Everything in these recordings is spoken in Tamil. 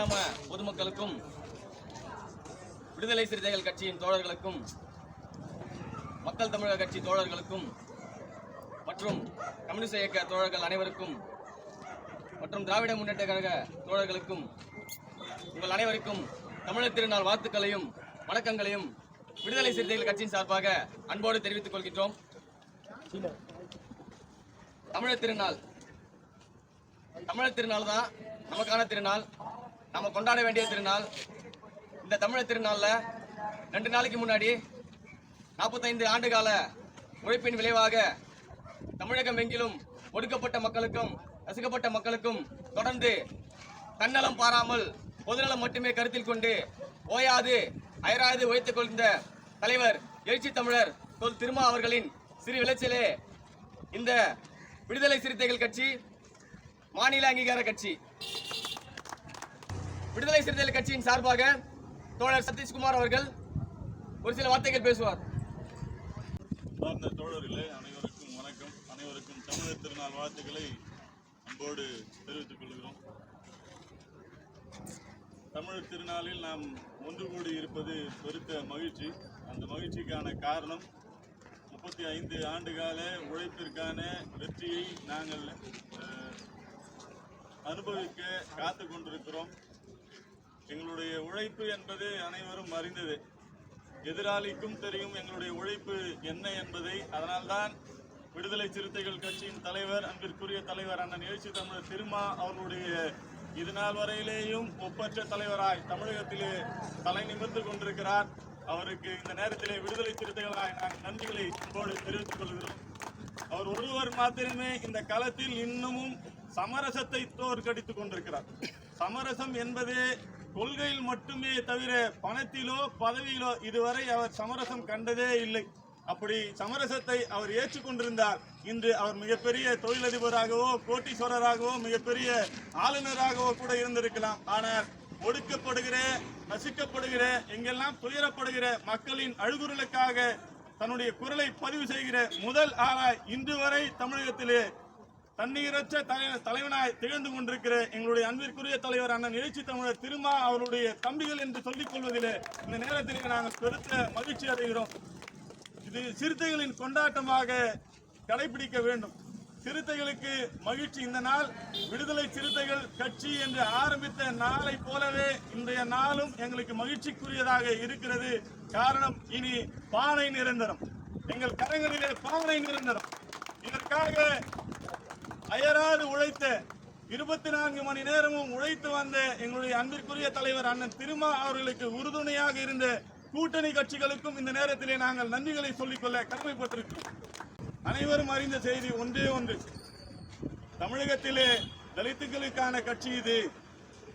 கிராம பொதுமக்களுக்கும் விடுதலை சிறுத்தைகள் கட்சியின் தோழர்களுக்கும் மக்கள் தமிழக கட்சி தோழர்களுக்கும் மற்றும் கம்யூனிஸ்ட் இயக்க தோழர்கள் அனைவருக்கும் மற்றும் திராவிட முன்னேற்ற கழக தோழர்களுக்கும் உங்கள் அனைவருக்கும் தமிழர் திருநாள் வாழ்த்துக்களையும் வணக்கங்களையும் விடுதலை சிறுத்தைகள் கட்சியின் சார்பாக அன்போடு தெரிவித்துக் கொள்கின்றோம். தமிழர் திருநாள் தமிழர் திருநாள் தான் நமக்கான திருநாள். நம்ம கொண்டாட வேண்டிய திருநாள் இந்த தமிழர் திருநாளில் ரெண்டு நாளைக்கு முன்னாடி நாற்பத்தைந்து ஆண்டுகால உழைப்பின் விளைவாக தமிழகம் எங்கிலும் ஒடுக்கப்பட்ட மக்களுக்கும் நசுக்கப்பட்ட மக்களுக்கும் தொடர்ந்து தன்னலம் பாராமல் பொதுநலம் மட்டுமே கருத்தில் கொண்டு ஓயாது அயராது உழைத்துக் கொள்கின்ற தலைவர் எழுச்சி தமிழர் தொல் திருமா அவர்களின் சிறு விளைச்சலே இந்த விடுதலை சிறுத்தைகள் கட்சி மாநில அங்கீகார கட்சி. விடுதலை சிறுத்தைகள் கட்சியின் சார்பாக தோழர் சதீஷ்குமார் அவர்கள் ஒரு சில வார்த்தைகள் பேசுவார். சார்ந்த தோழர்களே அனைவருக்கும் வணக்கம். அனைவருக்கும் தமிழர் திருநாள் வாழ்த்துக்களை அன்போடு தெரிவித்துக் கொள்கிறோம். தமிழர் திருநாளில் நாம் ஒன்று கூடி இருப்பது பெருத்த மகிழ்ச்சி. அந்த மகிழ்ச்சிக்கான காரணம் முப்பத்தி ஐந்து ஆண்டுகால உழைப்பிற்கான வெற்றியை நாங்கள் அனுபவிக்க காத்து கொண்டிருக்கிறோம். எங்களுடைய உழைப்பு என்பது அனைவரும் அறிந்தது. எதிராளிக்கும் தெரியும் எங்களுடைய உழைப்பு என்ன என்பதை. அதனால்தான் விடுதலை சிறுத்தைகள் கட்சியின் தலைவர் அன்பிற்குரிய தலைவர் அண்ணன் எழுச்சி தமிழர் திருமா அவர்களுடைய இது நாள் வரையிலேயும் ஒப்பற்ற தலைவராய் தமிழகத்திலே தலை நிமிர்ந்து கொண்டிருக்கிறார். அவருக்கு இந்த நேரத்திலே விடுதலை சிறுத்தைகளாய் நாங்கள் நன்றிகளை அன்போடு தெரிவித்துக் கொள்கிறோம். அவர் ஒருவர் மாத்திரமே இந்த களத்தில் இன்னமும் சமரசத்தை தோற்கடித்துக் கொண்டிருக்கிறார். சமரசம் என்பதே கொள்கையில் மட்டுமே தவிர பணத்திலோ பதவியிலோ இதுவரை அவர் சமரசம் கண்டதே இல்லை. அப்படி சமரசத்தை அவர் ஏற்றுக்கொண்டிருந்தார். இன்று அவர் மிகப்பெரிய தொழிலதிபராகவோ கோட்டீஸ்வரராகவோ மிகப்பெரிய ஆளுநராகவோ கூட இருந்திருக்கலாம். ஆனால் ஒடுக்கப்படுகிற நசுக்கப்படுகிற எங்கெல்லாம் துயரப்படுகிற மக்களின் அழுகுறலுக்காக தன்னுடைய குரலை பதிவு செய்கிற முதல் ஆளாய் இன்று வரை தமிழகத்திலே தண்ணீரற்ற தலை- தலைவனாய் திகழ்ந்து கொண்டிருக்கிற எங்களுடைய அன்பிற்குரிய தலைவர் அண்ணன் எழுச்சி தமிழர் திருமா அவருடைய தம்பிகள் என்று சொல்லிக் கொள்வதிலே இந்த நேரத்திலே நாங்கள் பெருத்த மகிழ்ச்சி அடைகிறோம். இது சிறுத்தைகளின் கொண்டாட்டமாக கடைபிடிக்க வேண்டும். சிறுத்தைகளுக்கு மகிழ்ச்சி. இந்த நாள் விடுதலை சிறுத்தைகள் கட்சி என்று ஆரம்பித்த நாளை போலவே இன்றைய நாளும் எங்களுக்கு மகிழ்ச்சிக்குரியதாக இருக்கிறது. காரணம் இனி பானை நிரந்தரம். எங்கள் கரங்களிலே பானை நிரந்தரம். இதற்காக அயராது உழைத்த இருபத்தி நான்கு மணி நேரமும் உழைத்து வந்த எங்களுடைய அன்பிற்குரிய தலைவர் அண்ணன் திருமா அவர்களுக்கு உறுதுணையாக இருந்த கூட்டணி கட்சிகளுக்கும் இந்த நேரத்திலே நாங்கள் நன்றிகளை சொல்லிக்கொள்ள கடமைப்பட்டிருக்கிறோம். அனைவரும் அறிந்த செய்தி ஒன்றே ஒன்று. தமிழகத்திலே தலித்துகளுக்கான கட்சி இது.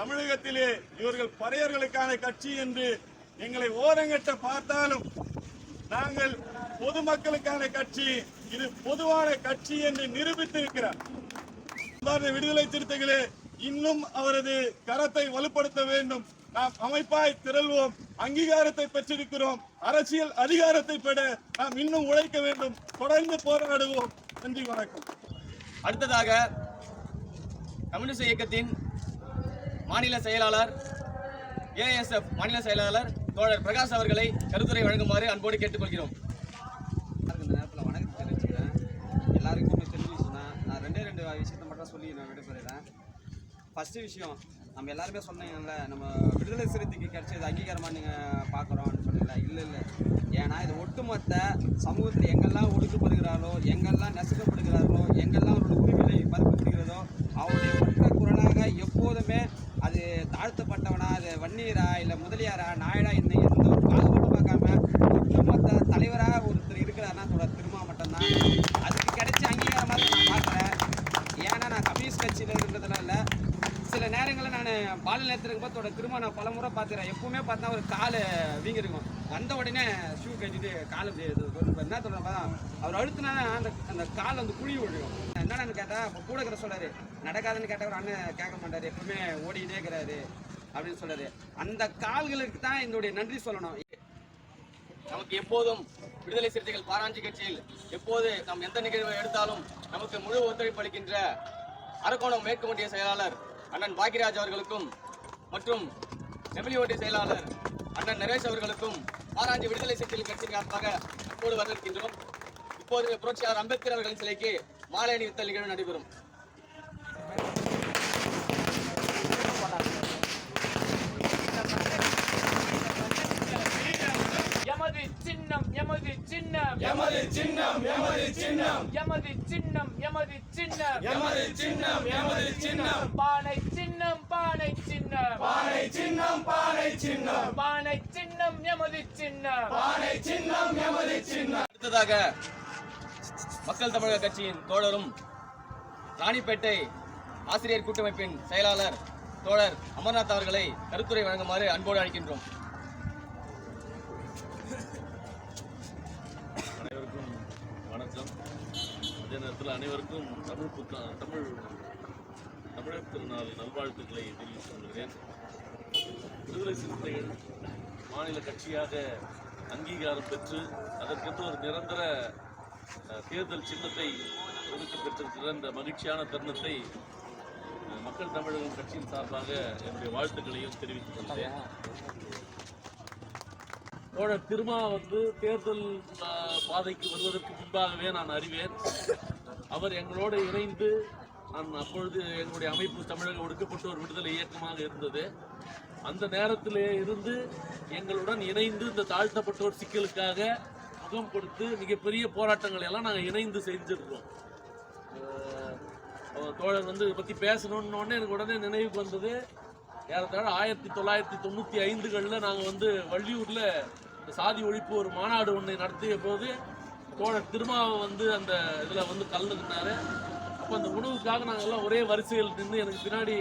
தமிழகத்திலே இவர்கள் பறையர்களுக்கான கட்சி என்று எங்களை ஓரங்கட்ட பார்த்தாலும் நாங்கள் பொதுமக்களுக்கான கட்சி இது பொதுவான கட்சி என்று நிரூபித்திருக்கிறார். விடுதலை சிறுத்தைகளே இன்னும் அவரது கரத்தை வலுப்படுத்த வேண்டும். நாம் அமைப்பாய் திரள்வோம் அங்கீகாரத்தை பெற்றிருக்கிறோம் அரசியல் அதிகாரத்தை பெற நாம் இன்னும் உழைக்க வேண்டும் தொடர்ந்து போராடுவோம். நன்றி வணக்கம். அடுத்ததாக கம்யூனிஸ்ட் இயக்கத்தின் மாநில செயலாளர் ஏஎஸ்எஃப் மாநில செயலாளர் தோழர் பிரகாஷ் அவர்களை கருத்துரை வழங்குமாறு அன்போடு கேட்டுக்கொள்கிறோம் எல்லாருக்கும் இந்த நேரத்தில் வணக்கத்தை தெரிவிச்சுக்கிறேன் எல்லாருக்கும் ஒன்று தெரிஞ்சு விஷயம் நான் ரெண்டே ரெண்டு விஷயத்தை மட்டும் சொல்லி நான் விடைபெறுகிறேன் ஃபஸ்ட்டு விஷயம் நம்ம எல்லாருமே சொன்னீங்கல்ல நம்ம விடுதலை சிறுத்தைக்கு கிடைச்சது அங்கீகாரமாக நீங்கள் பார்க்குறோம்னு சொன்னீங்களா இல்லை இல்லை. ஏன்னா இது ஒட்டுமொத்த சமூகத்தில் எங்கெல்லாம் ஒடுக்கப்படுகிறாரோ எங்கெல்லாம் நசுக்கப்படுகிறார்களோ எங்கெல்லாம் அவரோட உரிமைகளை மறுக்கப்படுகிறதோ அவருடைய ஒற்ற குரலாக எப்போதுமே அது தாழ்த்தப்பட்டவனா அது வன்னியரா இல்லை முதலியாரா நாயடா இந்த எந்த ஒரு பாகுபாடும் பார்க்காம ஒட்டுமொத்த தலைவராக ஒருத்தர் இருக்கிறாருன்னா அதோட திருமா மட்டும்தான் அதுக்கு கிடைச்ச அங்கீகாரமாக நான் பார்க்குறேன் ஏன்னா நான் கம்யூனிஸ்ட் கட்சி கட்சியில் இருந்ததெல்லாம் இல்லை சில நேரங்களில் நான் பால நேரத்தில் போது திரும்ப நான் பல முறை பார்த்துக்கிறேன் எப்பவுமே பார்த்தா ஒரு கால் வீங்கிருக்கும் வந்த உடனே ஷூ கட்டிட்டு கால் என்ன சொல்கிறேன் அவர் அழுத்தினா அந்த அந்த கால் வந்து குழி விழுகும் என்னன்னு கேட்டால் இப்போ கூட இருக்கிற சொல்றாரு நடக்காதுன்னு கேட்டவர் அண்ணன் கேட்க மாட்டாரு எப்பவுமே ஓடிக்கிட்டே இருக்கிறாரு அப்படின்னு சொல்றாரு அந்த கால்களுக்கு தான் என்னுடைய நன்றி சொல்லணும். நமக்கு எப்போதும் விடுதலை சிறுத்தைகள் பாராஞ்சி கட்சியில் எப்போது நாம் எந்த நிகழ்வை எடுத்தாலும் நமக்கு முழு ஒத்துழைப்பு அளிக்கின்ற அரக்கோணம் மேற்கு செயலாளர் அண்ணன் பாக்கியராஜ் அவர்களுக்கும் மற்றும் நெமிலி ஒன்றிய செயலாளர் அண்ணன் நரேஷ் அவர்களுக்கும் பாராஞ்சி விடுதலை சிறுத்தைகள் கட்சியின் சார்பாக அப்போது வரவேற்கின்றோம். இப்போது புரட்சியாளர் அம்பேத்கர் அவர்களின் சிலைக்கு மாலை அணிவித்தல் நிகழ்வு நடைபெறும். எமது சின்னம் எமது சின்னம். எமது சின்னம் எமது சின்னம். எமது சின்னம் எமது சின்னம். எமது சின்னம் எமது சின்னம் பானை சின்னம் பானை சின்னம் பானை சின்னம் பானை சின்னம். பானை சின்னம் எமது சின்னம். பானை சின்னம் எமது சின்னம். அடுத்ததாக மக்கள் தமிழக கட்சியின் தோழரும் ராணிப்பேட்டை ஆசிரியர் கூட்டமைப்பின் செயலாளர் தோழர் அமர்நாத் அவர்களை கருத்துரை வழங்குமாறு அன்போடு அழைக்கின்றோம். அனைவருக்கும் வணக்கம். அதே நேரத்தில் அனைவருக்கும் தமிழ் புத்தா தமிழ் தமிழர் திருநாள் நல்வாழ்த்துக்களை தெரிவித்துக் கொள்கிறேன். விடுதலை சிறுத்தைகள் மாநில கட்சியாக அங்கீகாரம் பெற்று அதற்கென்று ஒரு நிரந்தர தேர்தல் சின்னத்தை ஒதுக்க பெற்றிருக்கிற இந்த மகிழ்ச்சியான தருணத்தை மக்கள் தமிழகம் கட்சியின் சார்பாக என்னுடைய வாழ்த்துக்களையும் தெரிவித்துக் கொள்கிறேன். தோழர் திருமா வந்து தேர்தல் பாதைக்கு வருவதற்கு முன்பாகவே நான் அறிவேன். அவர் எங்களோடு இணைந்து நான் அப்பொழுது எங்களுடைய அமைப்பு தமிழக ஒடுக்கப்பட்டோர் விடுதலை இயக்கமாக இருந்தது. அந்த நேரத்திலே இருந்து எங்களுடன் இணைந்து இந்த தாழ்த்தப்பட்டோர் சிக்கலுக்காக முகம் கொடுத்து மிகப்பெரிய போராட்டங்களை எல்லாம் நாங்கள் இணைந்து செஞ்சுருக்கோம் தோழர் வந்து இதை பற்றி பேசணுன்னொடனே எனக்கு உடனே நினைவுக்கு வந்தது. ஏறத்தாழ ஆயிரத்தி தொள்ளாயிரத்தி தொண்ணூற்றி ஐந்துகளில் நாங்கள் வந்து வள்ளியூரில் இந்த சாதி ஒழிப்பு ஒரு மாநாடு ஒன்றை நடத்திய போது தோழர் திருமாவை வந்து அந்த இதில் வந்து கலந்துக்கிட்டாரு. அப்போ அந்த உணவுக்காக நாங்கள் எல்லாம் ஒரே வரிசையில் நின்று எனக்கு பின்னாடி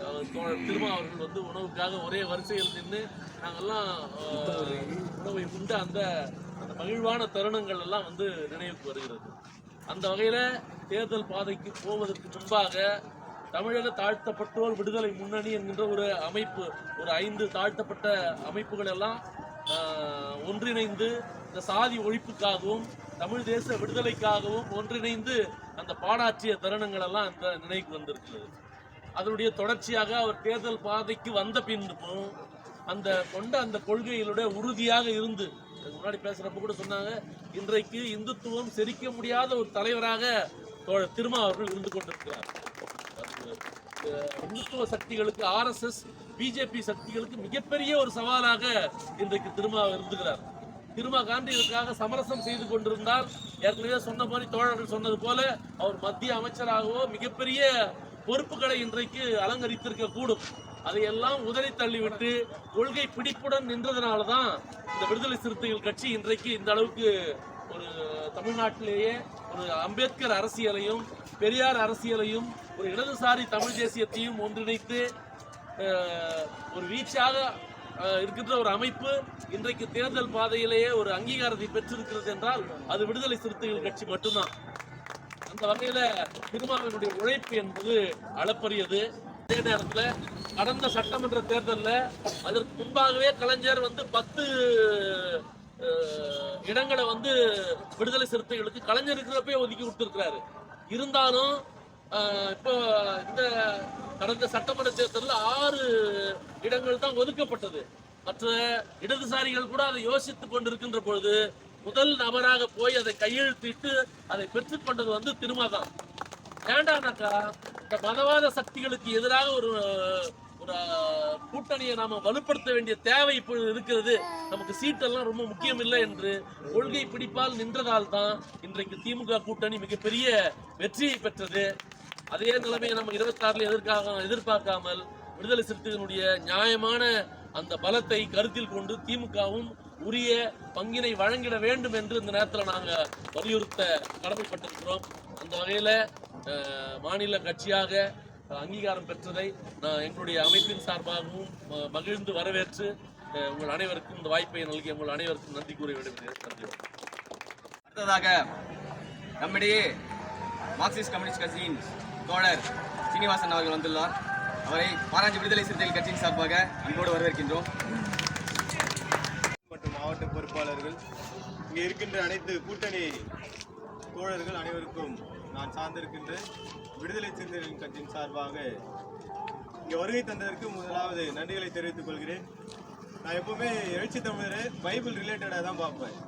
அவர் தோழர் திருமா அவர்கள் வந்து உணவுக்காக ஒரே வரிசையில் நின்று நாங்கள்லாம் உணவை உண்ட அந்த அந்த மகிழ்வான தருணங்கள் எல்லாம் வந்து நினைவுக்கு வருகிறது. அந்த வகையில் தேர்தல் பாதைக்கு போவதற்கு முன்பாக தமிழக தாழ்த்தப்பட்டோர் விடுதலை முன்னணி என்கின்ற ஒரு அமைப்பு ஒரு ஐந்து தாழ்த்தப்பட்ட அமைப்புகள் எல்லாம் ஒன்றிணைந்து இந்த சாதி ஒழிப்புக்காகவும் தமிழ் தேச விடுதலைக்காகவும் ஒன்றிணைந்து அந்த பாடாற்றிய தருணங்கள் எல்லாம் அந்த நினைவுக்கு வந்திருக்கிறது. அதனுடைய தொடர்ச்சியாக அவர் தேர்தல் பாதைக்கு வந்த பின்பும் அந்த கொண்ட அந்த கொள்கைகளுடைய உறுதியாக இருந்து முன்னாடி பேசுறப்ப கூட சொன்னாங்க இன்றைக்கு இந்துத்துவம் செரிக்க முடியாத ஒரு தலைவராக திருமா அவர்கள் இருந்து கொண்டிருக்கிறார். இந்துத்துவ சக்திகளுக்கு ஆர்எஸ்எஸ் பிஜேபி சக்திகளுக்கு மிகப்பெரிய ஒரு சவாலாக இன்றைக்கு திருமா இருந்துகிறார். திருமா காந்தி இதற்காக சமரசம் செய்து கொண்டிருந்தால் ஏற்கனவே சொன்ன மாதிரி தோழர்கள் சொன்னது போல அவர் மத்திய அமைச்சராகவோ மிகப்பெரிய பொறுப்புகளை இன்றைக்கு அலங்கரித்திருக்க கூடும் அதையெல்லாம் உதறி தள்ளிவிட்டு கொள்கை பிடிப்புடன் நின்றதுனால தான் இந்த விடுதலை சிறுத்தைகள் கட்சி இன்றைக்கு இந்த அளவுக்கு ஒரு தமிழ்நாட்டிலேயே ஒரு அம்பேத்கர் அரசியலையும் பெரியார் அரசியலையும் ஒரு இடதுசாரி தமிழ் தேசியத்தையும் ஒன்றிணைத்து ஒரு வீச்சாக இருக்கின்ற ஒரு அமைப்பு இன்றைக்கு தேர்தல் பாதையிலேயே ஒரு அங்கீகாரத்தை பெற்றிருக்கிறது என்றால் அது விடுதலை சிறுத்தைகள் கட்சி மட்டும்தான். அந்த வகையில திருமாவினுடைய உழைப்பு என்பது அளப்பரியது. அதே நேரத்தில் கடந்த சட்டமன்ற தேர்தலில் அதற்கு முன்பாகவே கலைஞர் வந்து பத்து இடங்களை வந்து விடுதலை சிறுத்தைகளுக்கு கலைஞர் இருக்கிறப்பே ஒதுக்கி விட்டுருக்கிறாரு இருந்தாலும் இப்போ இந்த கடந்த சட்டமன்ற தேர்தலில் ஆறு இடங்கள் தான் ஒதுக்கப்பட்டது. மற்ற இடதுசாரிகள் கூட அதை யோசித்துக் கொண்டிருக்கின்ற பொழுது முதல் நபராக போய் அதை கையெழுத்திட்டு அதை பெற்றுக்கொண்டது வந்து திருமாதான் ஏண்டானாக்கா இந்த மதவாத சக்திகளுக்கு எதிராக ஒரு ஒரு கூட்டணியை நாம வலுப்படுத்த வேண்டிய தேவை இப்போ இருக்கிறது. நமக்கு சீட்டெல்லாம் ரொம்ப முக்கியம் இல்லை என்று கொள்கை பிடிப்பால் நின்றதால் தான் இன்றைக்கு திமுக கூட்டணி மிகப்பெரிய வெற்றியை பெற்றது. அதே நிலைமையை நம்ம இருபத்தாறுல எதிர்க்காக எதிர்பார்க்காமல் விடுதலை சிறுத்தைகளுடைய நியாயமான அந்த பலத்தை கருத்தில் கொண்டு திமுகவும் உரிய பங்கினை வழங்கிட வேண்டும் என்று இந்த நேரத்தில் நாங்கள் வலியுறுத்த கடமைப்பட்டிருக்கிறோம். அந்த வகையில் மாநில கட்சியாக அங்கீகாரம் பெற்றதை நான் எங்களுடைய அமைப்பின் சார்பாகவும் மகிழ்ந்து வரவேற்று உங்கள் அனைவருக்கும் இந்த வாய்ப்பை நல்கிய உங்கள் அனைவருக்கும் நன்றி கூறி விடுகிறேன் அடுத்ததாக நம்மிடையே மார்க்சிஸ்ட் கம்யூனிஸ்ட் கட்சியின் தோழர் சீனிவாசன் அவர்கள் வந்துள்ளார். அவரை பாராஞ்சி விடுதலை சிறுத்தைகள் கட்சியின் சார்பாக அன்போடு வரவேற்கின்றோம். மற்றும் மாவட்ட பொறுப்பாளர்கள் இங்கே இருக்கின்ற அனைத்து கூட்டணி தோழர்கள் அனைவருக்கும் நான் சார்ந்திருக்கின்ற விடுதலை சிறுத்தைகளின் கட்சியின் சார்பாக இங்கே வருகை தந்ததற்கு முதலாவது நன்றிகளை தெரிவித்துக் கொள்கிறேன். நான் எப்பவுமே எழுச்சி தமிழரை பைபிள் ரிலேட்டடாக தான் பார்ப்பேன்.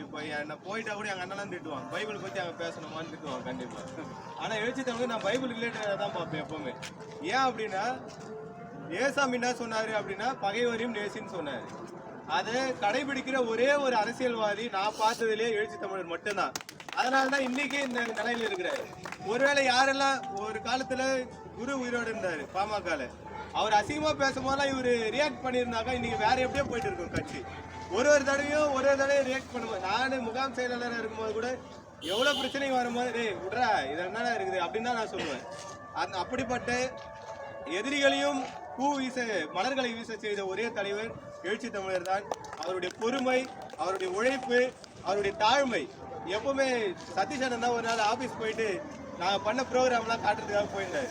இப்போ என்ன போயிட்டா கூட எங்கள் அண்ணெல்லாம் திட்டுவான் பைபிள் பற்றி அங்கே பேசணுமான்னு திட்டுவான் கண்டிப்பாக ஆனால் எழுச்சி தமிழ் நான் பைபிள் ரிலேட்டடாக தான் பார்ப்பேன் எப்பவுமே. ஏன் அப்படின்னா ஏசாமி என்ன சொன்னார் அப்படின்னா பகைவரையும் நேசின்னு சொன்னார். அதை கடைபிடிக்கிற ஒரே ஒரு அரசியல்வாதி நான் பார்த்ததுலேயே எழுச்சி தமிழர் மட்டும்தான். அதனால தான் இன்னைக்கு இந்த நிலையில் இருக்கிறாரு. ஒருவேளை யாரெல்லாம் ஒரு காலத்துல குரு உயிரோடு இருந்தாரு பாமகல. அவர் அசிங்கமா பேசும்போதெல்லாம் இவர் ரியாக்ட் பண்ணியிருந்தாக்கா இன்னைக்கு வேற எப்படியோ போயிட்டு இருக்கும் கட்சி. ஒரு ஒரு தடவையும் ஒரு ஒரு தடவையும் ரியாக்ட் பண்ணுவோம். நான் முகாம் செயலாளராக இருக்கும்போது கூட எவ்வளோ பிரச்சனை வரும்போது டேய் விட்றா இது என்னடா இருக்குது? அப்படின்னு தான் நான் சொல்லுவேன். அந்த அப்படிப்பட்ட எதிரிகளையும் பூ வீச மலர்களை வீச செய்த ஒரே தலைவர் எழுச்சி தமிழர் தான். அவருடைய பொறுமை அவருடைய உழைப்பு அவருடைய தாழ்மை. எப்பவுமே சதீஷ் அண்ணன் தான் ஒரு நாள் ஆஃபீஸ் போயிட்டு நாங்கள் பண்ண ப்ரோக்ராம்லாம் காட்டுறதுக்காக போயிருந்தாரு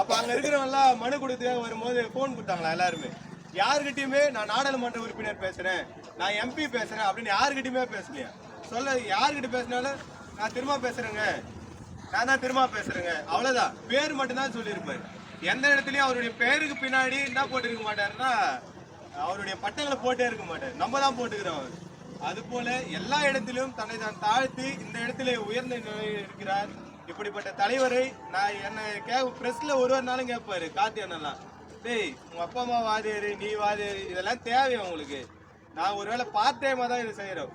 அப்போ அங்கே இருக்கிறவங்கலாம் மனு கொடுத்ததுக்காக வரும்போது ஃபோன் கொடுத்தாங்களா எல்லாருமே. யாருக்கிட்டையுமே நான் நாடாளுமன்ற உறுப்பினர் பேசுறேன் நான் எம்பி பேசுறேன் அப்படின்னு யாருக்கிட்டையுமே பேசலையா. சொல்ல யாருக்கிட்ட பேசினாலும் நான் திரும்ப பேசுறேங்க. நான் தான் திரும்ப பேசுறேங்க. அவ்வளவுதான். பேர் மட்டும்தான் சொல்லியிருப்பாரு. எந்த இடத்துலயும் அவருடைய பேருக்கு பின்னாடி என்ன போட்டிருக்க மாட்டாருன்னா அவருடைய பட்டங்களை போட்டே இருக்க மாட்டார். நம்ம தான் போட்டுக்கிறோம் அவர். அது போல எல்லா இடத்திலும் தன்னை தான் தாழ்த்தி இந்த இடத்துல உயர்ந்த நிலையில் இருக்கிறார். இப்படிப்பட்ட தலைவரை நான் என்னை கே பிரஸ்ல ஒருவர் நாளும் கேட்பாரு கார்த்தி அண்ணெல்லாம் டேய் உங்கள் அப்பா அம்மா வாதியாரு நீ வாதியாரு இதெல்லாம் தேவையா உங்களுக்கு. நான் ஒருவேளை பார்ட் டைமா தான் இதை செய்கிறோம்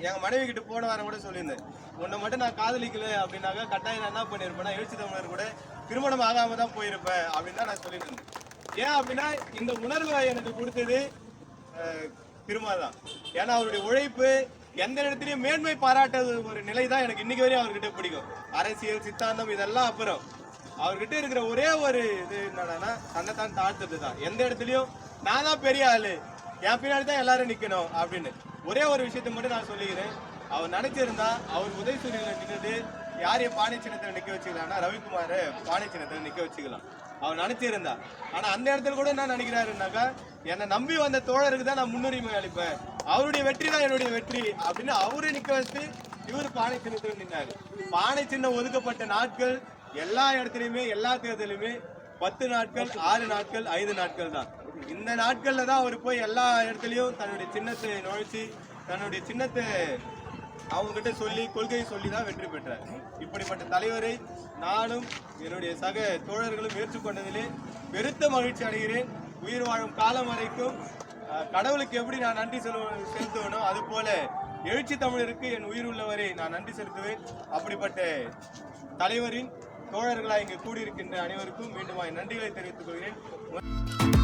எங்கள் மனைவி கிட்ட போன வாரம் கூட சொல்லியிருந்தேன். உன்னை மட்டும் நான் காதலிக்கல அப்படின்னாக்கா கட்டாயம் நான் என்ன பண்ணியிருப்பேன் எழுச்சி தமிழர் கூட திருமணம் ஆகாம தான் போயிருப்பேன் அப்படின்னு தான் நான் சொல்லிட்டு இருந்தேன் ஏன் அப்படின்னா இந்த உணர்வை எனக்கு கொடுத்தது அஹ், திருமா தான். ஏன்னா அவருடைய உழைப்பு எந்த இடத்துலையும் மேன்மை பாராட்டது ஒரு நிலை தான் எனக்கு இன்னைக்கு வரையும் அவர்கிட்ட பிடிக்கும். அரசியல் சித்தாந்தம் இதெல்லாம் அப்புறம். அவர்கிட்ட இருக்கிற ஒரே ஒரு இது என்னன்னா தன்னைத்தான் தாழ்த்தது தான் எந்த இடத்துலயும் நான் தான் பெரிய ஆளு. என் பின்னாடி தான் எல்லாரும் நிக்கணும் அப்படின்னு. ஒரே ஒரு விஷயத்த மட்டும் நான் சொல்லிக்கிறேன். அவர் நினைச்சிருந்தா அவர் உதவி சூரியன் நின்றது யாரையும் பாணி சின்னத்தில் நிக்க வச்சுக்கலாம்னா ரவிக்குமார் பாணி சின்னத்தில் நிக்க வச்சுக்கலாம். அவர் நினைச்சிருந்தா ஆனா அந்த இடத்துல கூட என்ன நினைக்கிறாருன்னாக்கா என்னை நம்பி வந்த தோழருக்கு தான் நான் முன்னுரிமை அளிப்பேன். அவருடைய வெற்றி தான் என்னுடைய வெற்றி. அப்படின்னு அவரு நிக்க வச்சு இவர் பானை சின்னத்தில் நின்னாரு. பானை சின்னம் ஒதுக்கப்பட்ட நாட்கள் எல்லா இடத்துலையுமே எல்லா தேர்தலுமே பத்து நாட்கள் ஆறு நாட்கள் ஐந்து நாட்கள் தான். இந்த நாட்களில் தான் அவர் போய் எல்லா இடத்துலையும் தன்னுடைய சின்னத்தை நுழைச்சி தன்னுடைய சின்னத்தை அவங்ககிட்ட சொல்லி கொள்கையை சொல்லி தான் வெற்றி பெற்றார். இப்படிப்பட்ட தலைவரை நானும் என்னுடைய சக தோழர்களும் ஏற்றுக்கொண்டதிலே பெருத்த மகிழ்ச்சி அடைகிறேன். உயிர் வாழும் காலம் வரைக்கும் கடவுளுக்கு எப்படி நான் நன்றி செலுவ செலுத்துவேனோ அது போல எழுச்சி தமிழருக்கு என் உயிர் உள்ளவரை நான் நன்றி செலுத்துவேன். அப்படிப்பட்ட தலைவரின் தோழர்களாக இங்கு கூடியிருக்கின்ற அனைவருக்கும் மீண்டும் நன்றிகளை தெரிவித்துக் கொள்கிறேன்.